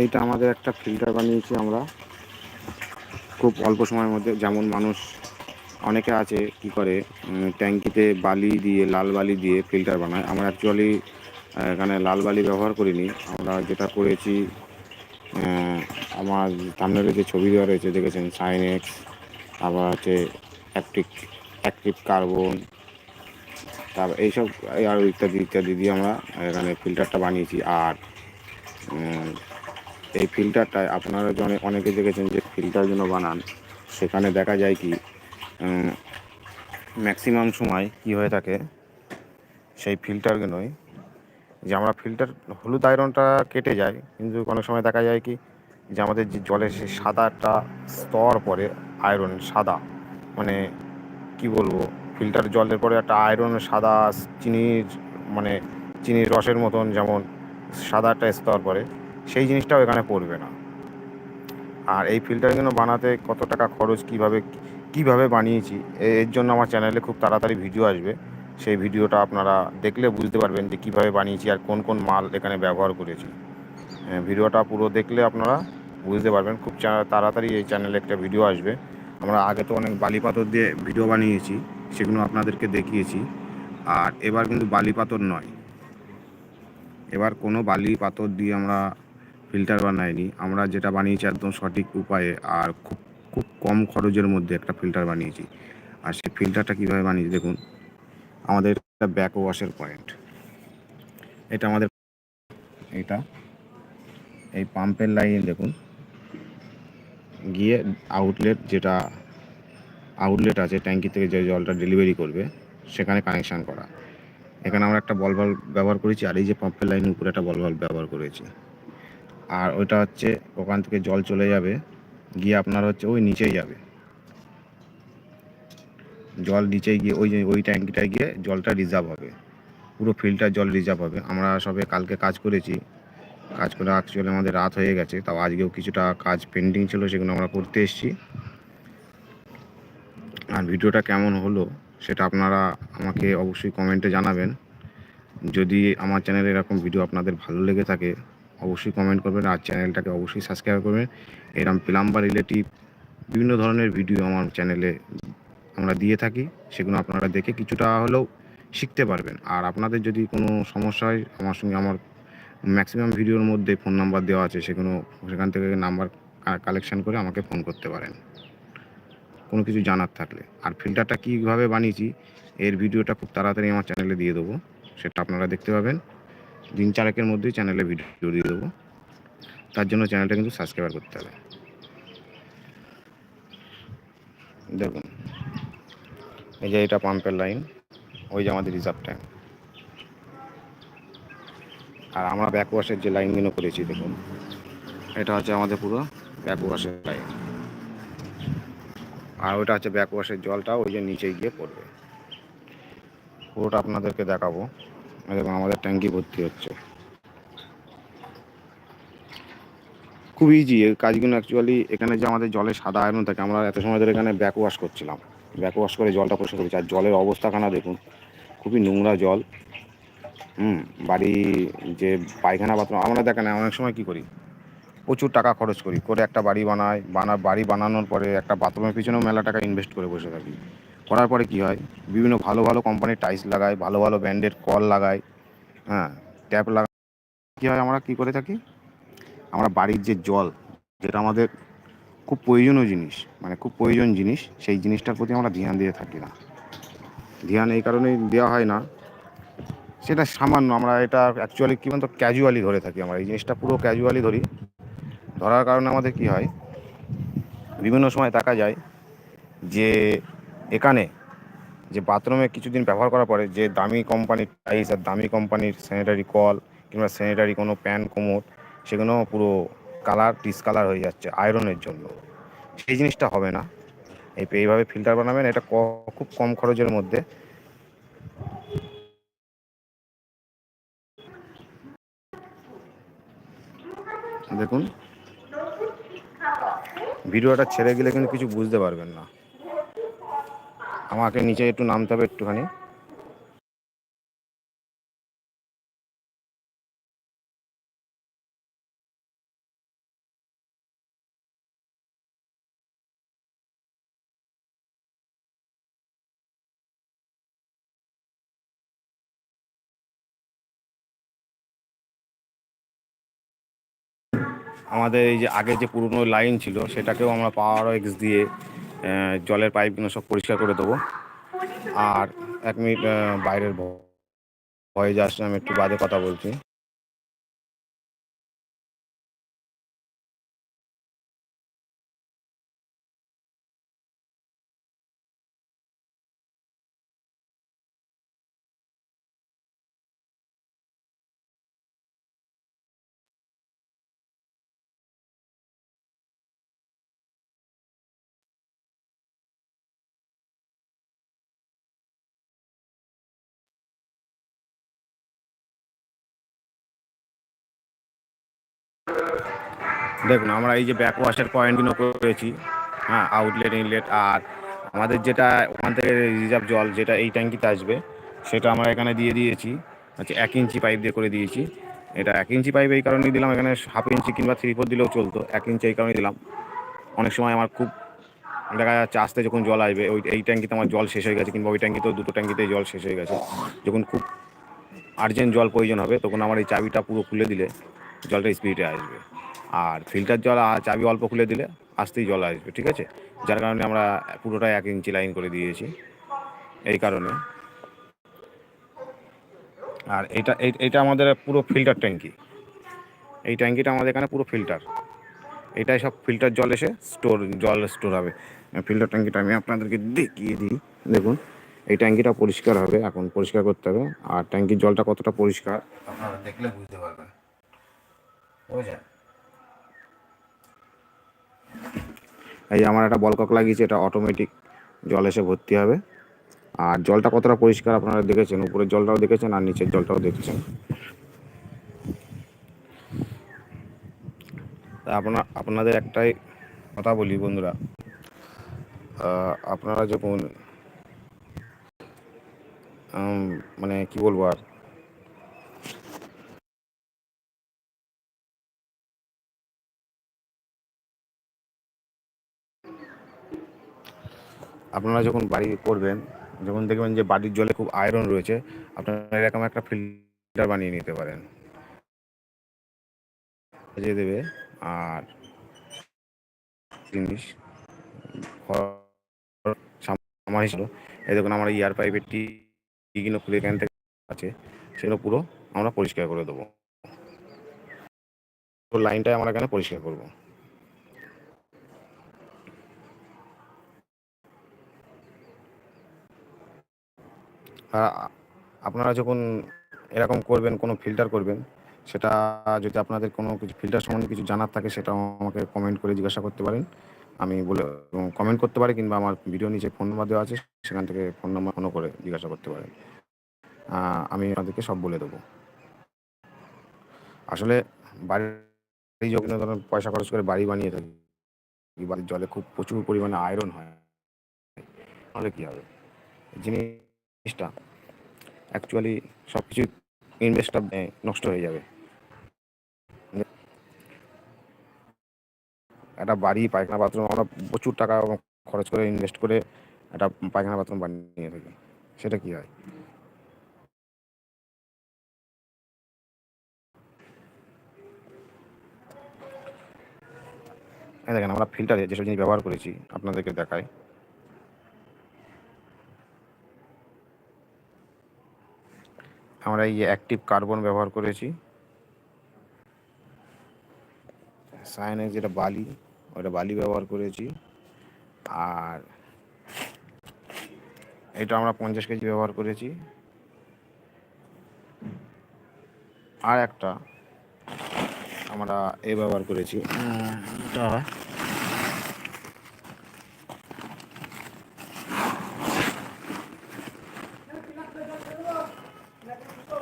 এইটা আমাদের একটা ফিল্টার বানিয়েছি আমরা। খুব অল্প সময়ের মধ্যে, যেমন মানুষ অনেকে আছে কি করে ট্যাঙ্কিতে বালি দিয়ে, লাল বালি দিয়ে ফিল্টার বানায়। আমরা অ্যাকচুয়ালি এখানে লাল বালি ব্যবহার করিনি। আমরা যেটা করেছি আমার সামনে যে ছবি দেওয়া রয়েছে, দেখেছেন? সাইনেক্স আবার হচ্ছে অ্যাক্টিভ অ্যাক্টিভ কার্বন তারপর এইসব, এই আরও ইত্যাদি ইত্যাদি দিয়ে আমরা এখানে ফিল্টারটা বানিয়েছি। আর এই ফিল্টারটায় আপনারা যে অনেকে দেখেছেন যে ফিল্টার জন্য বানান। সেখানে দেখা যায় কি ম্যাক্সিমাম সময় কি হয়ে থাকে, সেই ফিল্টারগুলোই যে আমরা ফিল্টার, হলুদ আয়রনটা কেটে যায়, কিন্তু অনেক সময় দেখা যায় কি, যে আমাদের যে জলের সেই সাদা একটা স্তর পরে আয়রন সাদা। মানে কি বলব, ফিল্টার জলের পরে একটা আয়রন সাদা চিনির মানে চিনির রসের মতন যেমন সাদা একটা স্তর পরে। সেই জিনিসটাও এখানে পড়বে না। আর এই ফিল্টারগুলো বানাতে কত টাকা খরচ, কীভাবে কীভাবে বানিয়েছি এর জন্য আমার চ্যানেলে খুব তাড়াতাড়ি ভিডিও আসবে। সেই ভিডিওটা আপনারা দেখলে বুঝতে পারবেন যে কীভাবে বানিয়েছি আর কোন কোন মাল এখানে ব্যবহার করেছি। ভিডিওটা পুরো দেখলে আপনারা বুঝতে পারবেন, খুব তাড়াতাড়ি এই চ্যানেলে একটা ভিডিও আসবে। আমরা আগে তো অনেক বালি পাথর দিয়ে ভিডিও বানিয়েছি, সেগুলো আপনাদেরকে দেখিয়েছি। আর এবার কিন্তু বালি পাথর নয়। এবার কোনো বালি পাথর দিয়ে আমরা ফিল্টার বানাইনি। আমরা যেটা বানিয়েছি একদম সঠিক উপায়ে আর খুব খুব কম খরচের মধ্যে একটা ফিল্টার বানিয়েছি। আর সেই ফিল্টারটা কীভাবে বানিয়েছি দেখুন, আমাদের একটা ব্যাক ওয়াশের পয়েন্ট এটা আমাদের, এটা, এই পাম্পের লাইন দেখুন। গিয়ে আউটলেট যেটা আউটলেট আছে ট্যাঙ্কি থেকে যে জলটা ডেলিভারি করবে, সেখানে কানেকশান করা। এখানে আমরা একটা বল ব্যবহার করেছি আর এই যে পাম্পের লাইনের উপরে একটা বল ব্যবহার করেছি। আর ওইটা হচ্ছে ওখান থেকে জল চলে যাবে, গিয়ে আপনার হচ্ছে ওই নিচেই যাবে। জল নিচে গিয়ে ওই ওই ট্যাঙ্কিটায় গিয়ে জলটা রিজার্ভ হবে। পুরো ফিল্টার জল রিজার্ভ হবে। আমরা সবে কালকে কাজ করেছি। কাজ করে অ্যাকচুয়ালি আমাদের রাত হয়ে গেছে। তাও আজকেও কিছুটা কাজ পেন্ডিং ছিল, সেগুলো আমরা করতে এসেছি। আর ভিডিওটা কেমন হলো, সেটা আপনারা আমাকে অবশ্যই কমেন্টে জানাবেন। যদি আমার চ্যানেলে এরকম ভিডিও আপনাদের ভালো লেগে থাকে অবশ্যই কমেন্ট করবেন আর চ্যানেলটাকে অবশ্যই সাবস্ক্রাইব করবেন। এরকম প্লাম্বার রিলেটিভ বিভিন্ন ধরনের ভিডিও আমার চ্যানেলে আমরা দিয়ে থাকি, সেগুলো আপনারা দেখে কিছুটা হলেও শিখতে পারবেন। আর আপনাদের যদি কোনো সমস্যা হয়, আমার সঙ্গে আমার ম্যাক্সিমাম ভিডিওর মধ্যে ফোন নাম্বার দেওয়া আছে, সেগুলো সেখান থেকে নাম্বার কালেকশন করে আমাকে ফোন করতে পারেন। কোনো কিছু জানার থাকলে। আর ফিল্টারটা কীভাবে বানিয়েছি, এর ভিডিওটা খুব তাড়াতাড়ি আমার চ্যানেলে দিয়ে দেবো, সেটা আপনারা দেখতে পাবেন। দিন চারেকের মধ্যেই চ্যানেলে ভিডিও দিয়ে দেবো। তার জন্য চ্যানেলটা কিন্তু সাবস্ক্রাইব করতে হবে। দেখুন, এই যে এটা পাম্পের লাইন ওই যে আমাদের রিজার্ভ ট্যাঙ্ক আর আমরা ব্যাকওয়াশের যে লাইনগুলো করেছি, দেখুন, এটা হচ্ছে আমাদের পুরো ব্যাক ওয়াশের লাইন আর ওইটা হচ্ছে ব্যাক ওয়াশের জলটা ওই যে নিচে গিয়ে পড়বে। পুরোটা আপনাদেরকে দেখাবো। আমাদের ট্যাঙ্কি ভর্তি হচ্ছে। খুব ইজি এই কাজগুলো অ্যাকচুয়ালি এখানে যে আমাদের জলে সাদা আয়রন থাকে, আমরা এত সময় ধরে এখানে ব্যাক ওয়াশ করছিলাম। ব্যাক ওয়াশ করে জলটা পরিষ্কার করেছি। আর জলের অবস্থা অবস্থাখানা দেখুন, খুবই নোংরা জল। হুম, বাড়ি যে পায়খানা বাথরুম, আমরা দেখেন অনেক সময় কী করি? প্রচুর টাকা খরচ করি। করে একটা বাড়ি বানাই, বানা, বাড়ি বানানোর পরে একটা বাথরুমের পিছনেও মেলা টাকা ইনভেস্ট করে বসে থাকি। করার পরে কি হয়? বিভিন্ন ভালো ভালো কোম্পানির টাইলস লাগায়, ভালো ভালো ব্র্যান্ডের কল লাগাই হ্যাঁ ট্যাপ লাগাই কী হয় আমরা কী করে থাকি? আমরা বাড়ির যে জল, যেটা আমাদের খুব প্রয়োজনীয় জিনিস মানে খুব প্রয়োজন জিনিস, সেই জিনিসটার প্রতি আমরা ধ্যান দিয়ে থাকি না। ধ্যান এই কারণেই দেওয়া হয় না। সেটা সামান্য, আমরা এটা অ্যাকচুয়ালি কী বলতো ক্যাজুয়ালি ধরে থাকি আমরা। এই জিনিসটা পুরো ক্যাজুয়ালি ধরি। ধরার কারণে আমাদের কি হয়? বিভিন্ন সময় দেখা যায় যে এখানে যে বাথরুমে কিছুদিন ব্যবহার করার পরে যে দামি কোম্পানির টাইলস আর দামি কোম্পানির স্যানিটারি কল কিংবা স্যানিটারি কোনো প্যান, কোমর, সেগুলো পুরো কালার ডিসকালার হয়ে যাচ্ছে আয়রনের জন্য। সেই জিনিসটা হবে না। এই এইভাবে ফিল্টার বানাবেন, এটা খুব কম খরচের মধ্যে। দেখুন, ভিডিওটা ছেড়ে গেলে কিন্তু কিছু বুঝতে পারবেন না। আমাকে নিচে একটু নামতে হবে একটুখানি। আমাদের এই যে আগে যে পুরনো লাইন ছিল, সেটাকেও আমরা পাওয়ার এক্স দিয়ে জলের পাইপগুলো সব পরিষ্কার করে দেবো। আর এক মিনিট বাইরের ভয়ে যাচ্ছে আমি একটু বাদে কথা বলছি। দেখুন, আমরা এই যে ব্যাক ওয়াশের পয়েন্টগুলো করেছি হ্যাঁ আউটলেট ইনলেট আর আমাদের যেটা ওখান থেকে রিজার্ভ জল যেটা এই ট্যাঙ্কিতে আসবে, সেটা আমরা এখানে দিয়ে দিয়েছি আচ্ছা এক ইঞ্চি পাইপ দিয়ে করে দিয়েছি। এটা এক ইঞ্চি পাইপ এই কারণেই দিলাম, এখানে হাফ ইঞ্চি কিংবা থ্রি ফোর দিলেও চলতো, এক ইঞ্চি এই কারণেই দিলাম। অনেক সময় আমার খুব দেখা যাচ্ছে, আসতে যখন জল আসবে, ওই এই ট্যাঙ্কিতে আমার জল শেষ হয়ে গেছে, কিংবা ওই ট্যাঙ্কিতেও দুটো ট্যাঙ্কিতেই জল শেষ হয়ে গেছে। যখন খুব আর্জেন্ট জল প্রয়োজন হবে, তখন আমার এই চাবিটা পুরো খুলে দিলে জলটা স্পিডে আসবে। আর ফিল্টার জল চাবি অল্প খুলে দিলে আসতেই জল আসবে, ঠিক আছে? যার কারণে আমরা পুরোটাই এক ইঞ্চি লাইন করে দিয়েছি, এই কারণে। আর এটা এটা আমাদের পুরো ফিল্টার ট্যাঙ্কি। এই ট্যাঙ্কিটা আমাদের এখানে পুরো ফিল্টার এটাই সব ফিল্টার জল এসে স্টোর জল স্টোর হবে। ফিল্টার ট্যাঙ্কিটা আমি আপনাদেরকে দেখিয়ে দিই, দেখুন। এই ট্যাঙ্কিটা পরিষ্কার হবে, এখন পরিষ্কার করতে হবে। আর ট্যাঙ্কির জলটা কতটা পরিষ্কার, আপনারা দেখলে বুঝতে পারবেন। এই আমার একটা বলকক লাগিয়েছে, এটা অটোমেটিক জল এসে ভর্তি হবে। আর জলটা কতটা পরিষ্কার আপনারা দেখেছেন? উপরের জলটাও দেখেছেন আর নিচের জলটাও দেখেছেন। আপনার, আপনাদের একটাই কথা বলি বন্ধুরা। আপনারা যখন মানে কি বলব আর? আপনারা যখন বাড়ি করবেন, যখন দেখবেন যে বাড়ির জলে খুব আয়রন রয়েছে, আপনারা এরকম একটা ফিল্টার বানিয়ে নিতে পারেন। দেবে আর জিনিস ঘর সামা হিসেবে এই দেখুন আমার ইয়ার পাইপের টিগুলো খুলে এখান থেকে আছে, সেগুলো পুরো আমরা পরিষ্কার করে দেবো। লাইনটাই আমরা এখানে পরিষ্কার করব। আপনারা যখন এরকম করবেন, কোনো ফিল্টার করবেন, সেটা যদি আপনাদের কোনো কিছু ফিল্টার সম্বন্ধে কিছু জানার থাকে সেটাও আমাকে কমেন্ট করে জিজ্ঞাসা করতে পারেন। আমি বলে কমেন্ট করতে পারি কিংবা আমার ভিডিও নিচে ফোন নাম্বার দেওয়া আছে, সেখান থেকে ফোন নাম্বার ফোনও করে জিজ্ঞাসা করতে পারেন। আমি আপনাদেরকে সব বলে দেবো। আসলে বাড়ি যখন ধরেন পয়সা খরচ করে বাড়ি বানিয়ে থাকি, বাড়ির জলে খুব প্রচুর পরিমাণে আয়রন হয়, তাহলে কী হবে? জিনিসটা। অ্যাকচুয়ালি সব কিছু ইনভেস্টটা নষ্ট হয়ে যাবে। একটা বাড়ি, পায়খানা বাথরুম আমরা প্রচুর টাকা খরচ করে ইনভেস্ট করে একটা পায়খানা বাথরুম বানিয়ে থাকি। সেটা কি হয়? দেখেন, আমরা ফিল্টারে যেসব জিনিস ব্যবহার করেছি, আপনাদেরকে দেখাই। আমরা এই অ্যাক্টিভ কার্বন ব্যবহার করেছি। সায়ানের যেটা বালি, ওটা বালি ব্যবহার করেছি। আর এটা আমরা পঞ্চাশ কেজি ব্যবহার করেছি। আর একটা আমরা এ ব্যবহার করেছি। এটা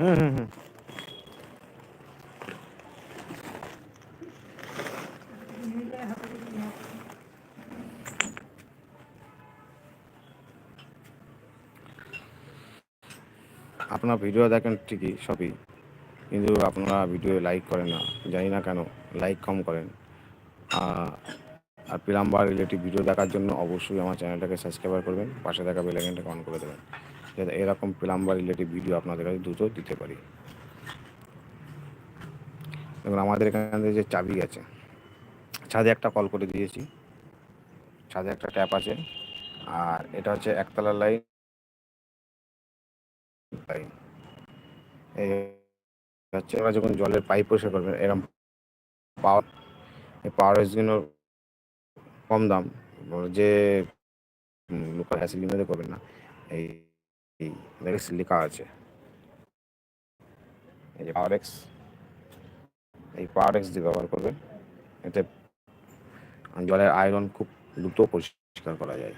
হুম হুম হুম। আপনার ভিডিও দেখেন ঠিকই সবই, কিন্তু আপনারা ভিডিও লাইক করেন না, জানি না কেন লাইক কম করেন। আর প্লাম্বার রিলেটিভ ভিডিও দেখার জন্য অবশ্যই আমার চ্যানেলটাকে সাবস্ক্রাইব করবেন, পাশে থাকা বেলাইকনটাকে অন করে দেবেন। যাতে এরকম প্লাম্বার রিলেটিভ ভিডিও আপনাদের কাছে দ্রুত দিতে পারি। এবং আমাদের এখানে যে চাবি আছে, ছাদে একটা কল করে দিয়েছি। ছাদে একটা ট্যাপ আছে, আর এটা হচ্ছে একতলা লাইন লাইন হচ্ছে ওরা যখন জলের পাইপ পরিষ্কার করবেন এরকম পাওয়ার এই পাওয়ার হাউসগুলো কম দাম, যে লোকাল হ্যাসিল লিমিটে করবেন না। এই এই লেখা আছে। এই যে পাওয়ার এক্স এই পাওয়ার এক্স দিয়ে ব্যবহার করবেন। এতে জলের আয়রন খুব দ্রুত পরিষ্কার করা যায়।